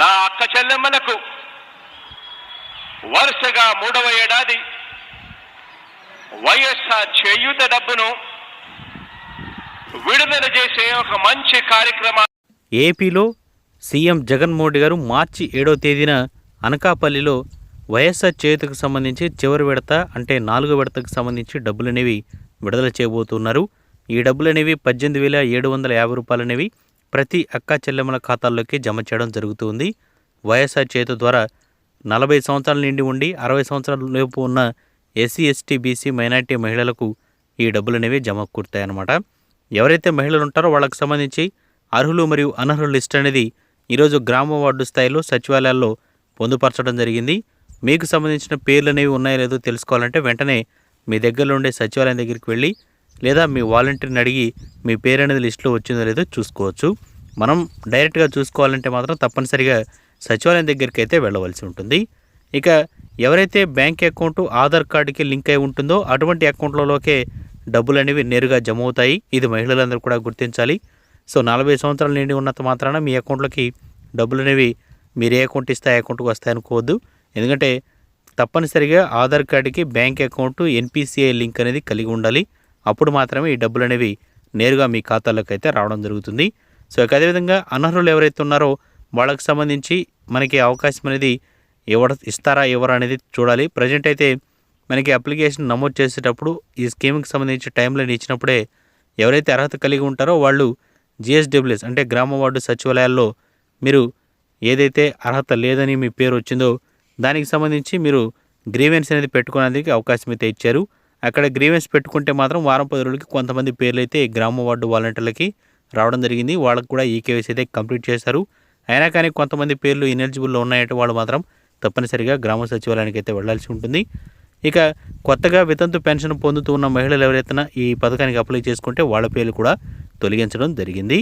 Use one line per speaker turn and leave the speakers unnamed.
నా అక్క చెల్లెమ్మలకు వరుసగా మూడవ ఏడాది వైఎస్ఆర్ చేయూత డబ్బును విడుదల చేసే ఒక మంచి కార్యక్రమం
ఏపీలో సీఎం జగన్మోహన్ గారు మార్చి ఏడో తేదీన అనకాపల్లిలో వైఎస్ఆర్ చేతికి సంబంధించి చివరి విడత అంటే నాలుగో విడతకు సంబంధించి డబ్బులనేవి విడుదల చేయబోతున్నారు. ఈ డబ్బులనేవి పద్దెనిమిది వేల ఏడు వందల యాభై రూపాయలనేవి ప్రతి అక్క చెల్లెమ్మల ఖాతాల్లోకి జమ చేయడం జరుగుతుంది. వైఎస్ఆర్ చేతి ద్వారా నలభై సంవత్సరాల నిండి ఉండి అరవై సంవత్సరాల లోపు ఉన్న ఎస్సీ ఎస్టీ బీసీ మైనార్టీ మహిళలకు ఈ డబ్బులు అనేవి జమ కూర్తాయన్నమాట ఎవరైతే మహిళలు ఉంటారో వాళ్ళకి సంబంధించి అర్హులు మరియు అనర్హుల లిస్ట్ అనేది ఈరోజు గ్రామ వార్డు స్థాయిలో సచివాలయాల్లో పొందుపరచడం జరిగింది. మీకు సంబంధించిన పేర్లు అనేవి ఉన్నాయో లేదో తెలుసుకోవాలంటే వెంటనే మీ దగ్గరలో ఉండే సచివాలయం దగ్గరికి వెళ్ళి లేదా మీ వాలంటీర్ని అడిగి మీ పేరు అనేది లిస్టులో వచ్చిందో లేదో చూసుకోవచ్చు. మనం డైరెక్ట్గా చూసుకోవాలంటే మాత్రం తప్పనిసరిగా సచివాలయం దగ్గరికి అయితే వెళ్ళవలసి ఉంటుంది. ఇక ఎవరైతే బ్యాంక్ అకౌంట్ ఆధార్ కార్డుకి లింక్ అయి ఉంటుందో అటువంటి అకౌంట్లలోకే డబ్బులు అనేవి నేరుగా జమ అవుతాయి ఇది మహిళలందరూ కూడా గుర్తించాలి. సో నలభై సంవత్సరాలు నిండి ఉన్నంత మాత్రాన మీ అకౌంట్లోకి డబ్బులు అనేవి మీరు ఏ అకౌంట్ ఇస్తే ఆ అకౌంట్కి వస్తాయి అనుకోవద్దు. ఎందుకంటే తప్పనిసరిగా ఆధార్ కార్డుకి బ్యాంక్ అకౌంట్ ఎన్పిసిఐ లింక్ అనేది కలిగి ఉండాలి. అప్పుడు మాత్రమే ఈ డబ్బులు అనేవి నేరుగా మీ ఖాతాలోకి అయితే రావడం జరుగుతుంది. సో ఇక అదేవిధంగా అనర్హులు ఎవరైతే ఉన్నారో వాళ్ళకి సంబంధించి మనకి అవకాశం అనేది ఎవరు ఇస్తారా ఎవరు అనేది చూడాలి. ప్రజెంట్ అయితే మనకి అప్లికేషన్ నమోదు చేసేటప్పుడు ఈ స్కీమ్కి సంబంధించి టైం ఇచ్చినప్పుడే ఎవరైతే అర్హత కలిగి ఉంటారో వాళ్ళు జిఎస్డబ్ల్యూఎస్ అంటే గ్రామ వార్డు సచివాలయాల్లో మీరు ఏదైతే అర్హత లేదని మీ పేరు వచ్చిందో దానికి సంబంధించి మీరు గ్రీవెన్స్ అనేది పెట్టుకునేందుకు అవకాశం అయితే ఇచ్చారు. అక్కడ గ్రీవెన్స్ పెట్టుకుంటే మాత్రం వారం పది రోజులకి కొంతమంది పేర్లు అయితే గ్రామ వార్డు వాలంటీర్లకి రావడం జరిగింది. వాళ్ళకు కూడా ఈ కేవైసీ అయితే కంప్లీట్ చేశారు. అయినా కానీ కొంతమంది పేర్లు ఇనెలిజిబుల్లో ఉన్నాయంటే వాళ్ళు మాత్రం తప్పనిసరిగా గ్రామ సచివాలయానికి అయితే వెళ్ళాల్సి ఉంటుంది. ఇక కొత్తగా వితంతు పెన్షన్ పొందుతూ ఉన్న మహిళలు ఎవరైతే ఈ పథకానికి అప్లై చేసుకుంటే వాళ్ళ పేర్లు కూడా తొలగించడం జరిగింది.